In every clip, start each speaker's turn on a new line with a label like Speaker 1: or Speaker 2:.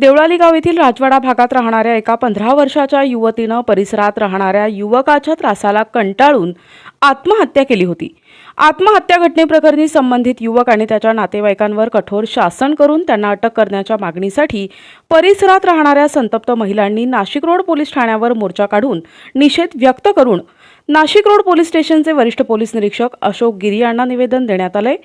Speaker 1: देवळाली गाव येथील राजवाडा भागात राहणाऱ्या एका पंधरा वर्षाच्या युवतीनं परिसरात राहणाऱ्या युवकाच्या त्रासाला कंटाळून आत्महत्या केली होती. आत्महत्या घटनेप्रकरणी संबंधित युवक आणि त्याच्या नातेवाईकांवर कठोर शासन करून त्यांना अटक करण्याच्या मागणीसाठी परिसरात राहणाऱ्या संतप्त महिलांनी नाशिक रोड पोलीस ठाण्यावर मोर्चा काढून निषेध व्यक्त करून नाशिक रोड पोलीस स्टेशनचे वरिष्ठ पोलीस निरीक्षक अशोक गिरी यांना निवेदन देण्यात आलंय.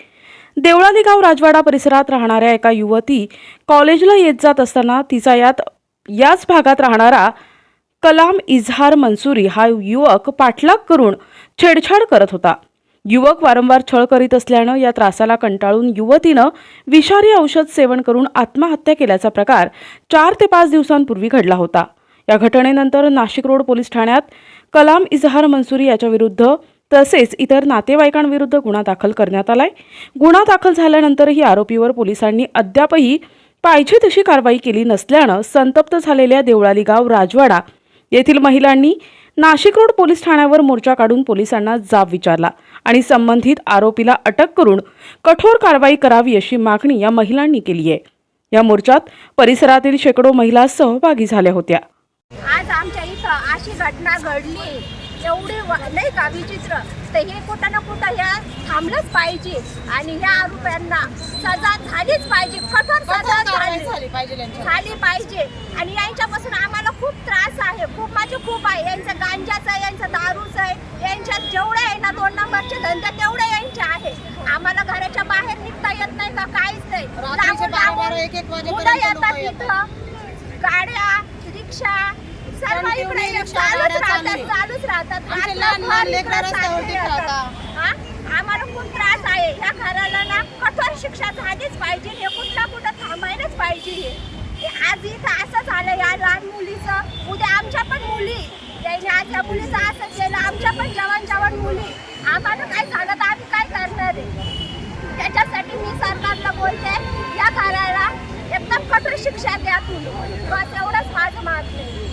Speaker 1: देवळाली गाव राजवाडा परिसरात राहणाऱ्या एका युवती कॉलेजला येत जात असताना तिचा यात याच भागात राहणारा कलाम इझहार मंसुरी हा युवक पाठलाग करून छेडछाड करत होता. युवक वारंवार छळ करीत असल्यानं या त्रासाला कंटाळून युवतीनं विषारी औषध सेवन करून आत्महत्या केल्याचा प्रकार चार ते पाच दिवसांपूर्वी घडला होता. या घटनेनंतर नाशिक रोड पोलीस ठाण्यात कलाम इझहार मंसुरी याच्याविरुद्ध तसेच इतर नातेवाईकांविरुद्ध गुन्हा दाखल करण्यात आलाय. गुन्हा दाखल झाल्यानंतरही आरोपीवर पोलिसांनी अद्यापही पाहिजे तशी कारवाई केली नसल्यानं संतप्त झालेल्या देवळाली गाव राजवाडा येथील महिलांनी नाशिक रोड पोलीस ठाण्यावर मोर्चा काढून पोलिसांना जाब विचारला आणि संबंधित आरोपीला अटक करून कठोर कारवाई करावी अशी मागणी या महिलांनी केली आहे. या मोर्चात परिसरातील शेकडो महिला सहभागी झाल्या होत्या.
Speaker 2: आज आमच्या इथं अशी घटना घडली. एवढी नाही का विचित्र. तर हे कुठं ना कुठं ह्या थांबलंच पाहिजे. आणि ह्या आरोप्यांना सजा झालीच पाहिजे. कठोर सजा झाली.
Speaker 3: झाली पाहिजे
Speaker 2: आणि यांच्यापासून आम्हाला खूप त्रास आहे. खूप म्हणजे खूप आहे. यांचं गांजाचं आहे यांचं दारूचं आहे. यांच्यात जेवढे आहे ना दोन नंबरचे धंदे तेवढे यांचे आहे. आम्हाला घराच्या बाहेर निघता येत नाही का? काहीच नाही. मुलं येतात. तिथं गाड्या रिक्षा सर्व इकडे चालूच राहतात. चालूच राहतात. हा? आम्हाला खूप त्रास आहे. या घराला ना कठोर शिक्षा झालीच पाहिजे. हे कुठला कुठं थांबायलाच पाहिजे आज इथं असं झालं या लहान मुलीचं. उद्या आमच्या पण मुली. आज या मुलीचं असं केलं. आमच्या पण जवान जवान मुली. आम्हाला काय तर आम्ही काय करणार आहे? त्याच्यासाठी मी सरकारला बोलते. या घराला एकदम कठोर शिक्षा द्या तुम्ही. बस एवढंच माझं मागणं आहे.